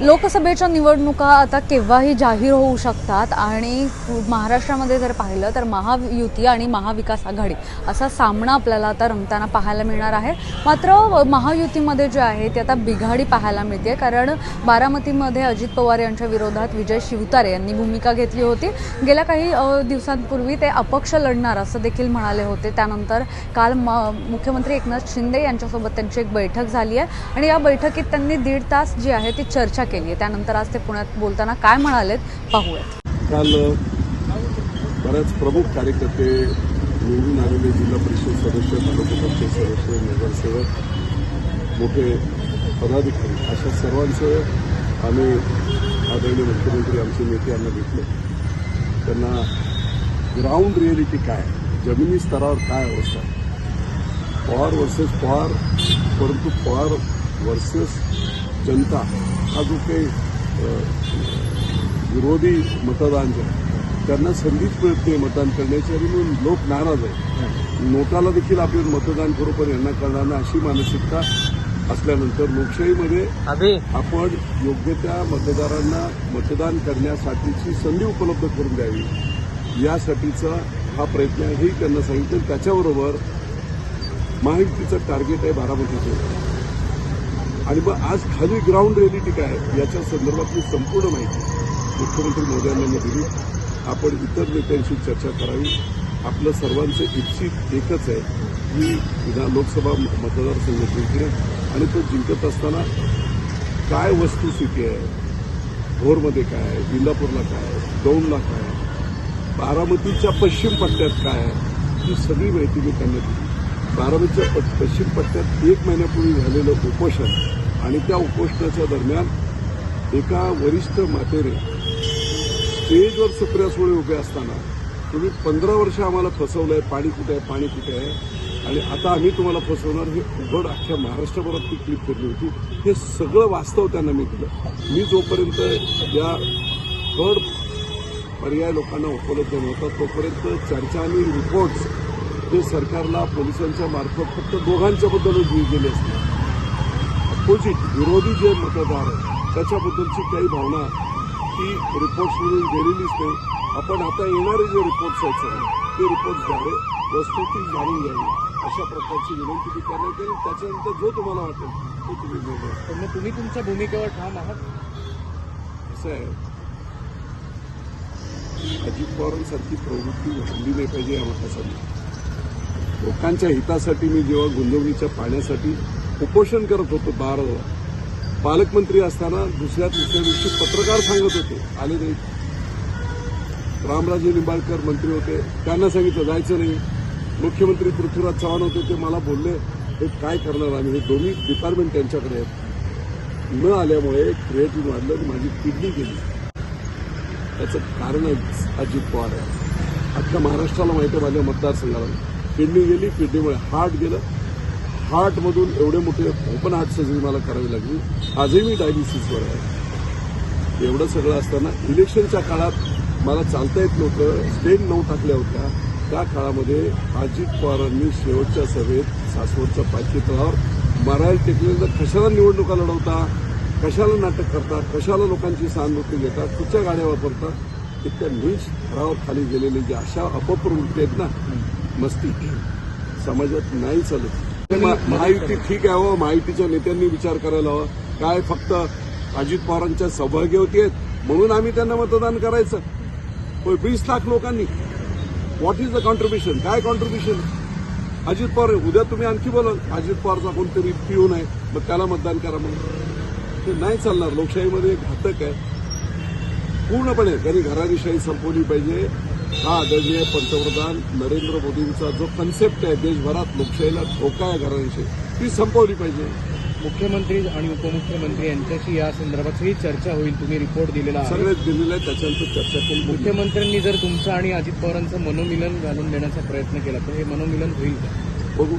लोकसभेच्या निवडणुका आता केव्हाही जाहीर होऊ शकतात आणि महाराष्ट्रामध्ये जर पाहिलं तर महायुती आणि महाविकास आघाडी असा सामना आपल्याला आता रंगताना पाहायला मिळणार आहे. मात्र महायुतीमध्ये जे आहे ते आता बिघाडी पाहायला मिळते कारण बारामतीमध्ये अजित पवार यांच्या विरोधात विजय शिवतारे यांनी भूमिका घेतली होती. गेल्या काही दिवसांपूर्वी ते अपक्ष लढणार असं देखील म्हणाले होते. त्यानंतर काल म मुख्यमंत्री एकनाथ शिंदे यांच्यासोबत त्यांची एक बैठक झाली आहे आणि या बैठकीत त्यांनी दीड तास जी आहे ती चर्चा केली. आहे त्यानंतर आज ते पुण्यात बोलताना काय म्हणालेत पाहूयात. काल बऱ्याच प्रमुख कार्यकर्ते निवडून आलेले जिल्हा परिषद सदस्य तालुका परिषद सदस्य नगरसेवक मोठे पदाधिकारी अशा सर्वांचं आम्ही आदरणीय मुख्यमंत्री आमचे नेते यांना भेटलो. त्यांना ग्राउंड रिअलिटी काय? जमिनी स्तरावर काय अवस्था? पवार वर्सेस पवार परंतु पवार वर्सेस जनता हा जो काही विरोधी मतदान त्यांना संधीच मिळत नाही मतदान करण्याची आणि म्हणून लोक नाराज आहे नोटाला देखील आपण मतदान करू पण यांना करणार नाही अशी मानसिकता असल्यानंतर लोकशाहीमध्ये आपण योग्य त्या मतदारांना मतदान करण्यासाठीची संधी उपलब्ध करून द्यावी. यासाठीचा हा प्रयत्न हेही त्यांना सांगितलं. त्याच्याबरोबर महायुतीचं टार्गेट आहे बारामतीचं. आणि मग आज खाली ग्राउंड रिअलिटी काय याच्या संदर्भातली संपूर्ण माहिती मुख्यमंत्री मोदयांना दिली. आपण इतर नेत्यांशी चर्चा करावी. आपलं सर्वांचं इच्छित एकच आहे की विधान लोकसभा मतदारसंघ जिंकणे आणि तो जिंकत असताना काय वस्तुस्थिती आहे भोरमध्ये काय आहे विंदापूरला काय आहे दौंडला काय आहे बारामतीच्या पश्चिम पट्ट्यात काय आहे ही सगळी माहिती मी त्यांना दिली. बारामतीच्या पट पश्चिम पट्ट्यात एक महिन्यापूर्वी झालेलं उपोषण आणि त्या उपोषणाच्या दरम्यान एका वरिष्ठ मातेने स्टेजवर सुप्रिया सुळे उभे असताना तुम्ही पंधरा वर्ष आम्हाला फसवलंय पाणी कुठे आहे पाणी कुठे आहे? आणि आता आम्ही तुम्हाला फसवणार हे उघड अख्ख्या महाराष्ट्रभरात ती क्लिप फिरली होती. हे सगळं वास्तव त्यांना मी दिलं. मी जोपर्यंत या थर्ड पर्याय लोकांना उपलब्ध नव्हता तोपर्यंत चर्चा आणि रिपोर्ट्स जे सरकारला पोलिसांच्या मार्फत फक्त दोघांच्या बद्दलच दिली गेली असते. अपोजिट विरोधी जे मतदार आहेत त्याच्याबद्दलची काही भावना ती रिपोर्ट्समधून गेलेलीच नाही आपण आता येणारे जे रिपोर्ट्स आहेत ते रिपोर्ट्स द्यावे वस्तुस्थिती जाणून घ्यावी अशा प्रकारची विनंती मी करण्यात येईल त्याच्यानंतर जो तुम्हाला वाटेल तो तुम्ही. पण मग तुम्ही तुमच्या भूमिकेवर ठाम आहात? असं आहे. अजित पवारांसारखी प्रवृत्ती वाढली नाही पाहिजे या मतासाठी. लोकांच्या हितासाठी मी जेव्हा गुंतवणुकीच्या पाण्यासाठी उपोषण करत होतो बारा पालकमंत्री असताना दुसऱ्या तिसऱ्या दिवशी पत्रकार सांगत होते. आले नाही रामराजे निंबाळकर मंत्री होते. त्यांना सांगितलं जायचं नाही. मुख्यमंत्री पृथ्वीराज चव्हाण होते. ते मला बोलले हे काय करणार आम्ही? हे दोन्ही डिपार्टमेंट त्यांच्याकडे आहेत. न आल्यामुळे क्रिएटिव्ह वाढलं आणि माझी किडनी गेली. त्याचं कारणच अजित पवार आहे. अख्ख्या महाराष्ट्राला माहिती आहे माझ्या मतदारसंघाला. किडनी गेली किडनीमुळे हार्ट गेलं. हार्टमधून एवढे मोठे ओपन हार्ट सर्जरी मला करावी लागली. आजही मी डायलिसिसवर आहे. एवढं सगळं असताना इलेक्शनच्या काळात मला चालता येत नव्हतं. स्टेन नऊ टाकल्या होत्या. त्या काळामध्ये अजित पवारांनी शेवटच्या सभेत सासवडच्या पाचवी तळावर मरायला टेकलेलं कशाला निवडणुका लढवता कशाला नाटक करतात कशाला लोकांची सहानुभूती घेतात कुठच्या गाड्या वापरतात इतक्या नीच थरावर खाली गेलेले जे अशा अपप्रवृत्ती आहेत ना मस्ती. समाजात नाही चालत. महायुती ठीक आहे हो महायुतीच्या नेत्यांनी विचार करायला हवा. काय फक्त अजित पवारांच्या सौभाग्यवती आहेत म्हणून आम्ही त्यांना मतदान करायचं. पण वीस लाख लोकांनी व्हॉट इज द कॉन्ट्रीब्युशन काय कॉन्ट्रीब्युशन अजित पवार उद्या तुम्ही आणखी बोलाल अजित पवारचा कोणतरी पिऊन आहे मग त्याला मतदान करा म्हणून. ते नाही चालणार. लोकशाहीमध्ये घातक आहे. पूर्णपणे त्यांनी घराणीशाही संपवली पाहिजे. हा आदरणीय पंतप्रधान नरेंद्र मोदींचा जो कन्सेप्ट आहे देशभरात लोकशाहीला धोका आहे घराणीशाही ती संपवली पाहिजे. मुख्यमंत्री आणि उपमुख्यमंत्री यांच्याशी या संदर्भातही चर्चा होईल तुम्ही रिपोर्ट दिलेला सगळेच दिलेलं आहे त्याच्यानंतर चर्चा केली मुख्यमंत्र्यांनी जर तुमचं आणि अजित पवारांचं मनोमिलन घालून देण्याचा प्रयत्न केला तर हे मनोमिलन होईल का? बघू.